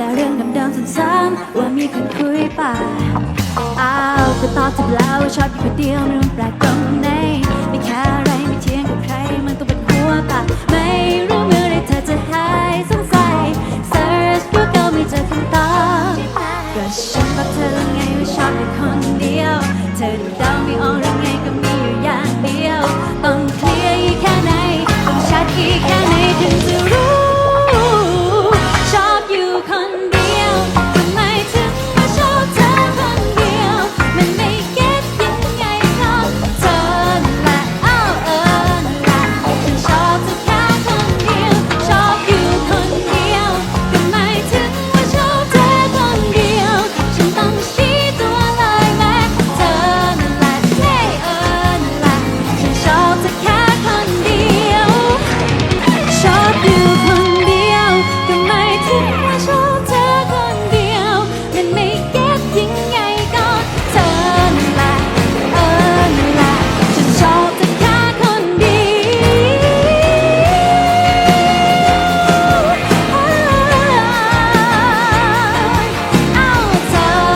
แต่เรื่องดเดิมซ้ำๆว่ามีคนคุยป่าอ้าวก็ตอบจบแล้วว่าชอบอยู่คนเดียวไม่รู้แปลกตรงไหนไม่แค่อะไรไม่เที่ยงกับใคร มันต้องเป็นหัวป่าไม่รู้เมื่อไรเธอจะหายสงสัย search Google ไม่เจอคำตอบก็ฉันบอกเธอไงว่าชอบอยู่คนเดียว เธอ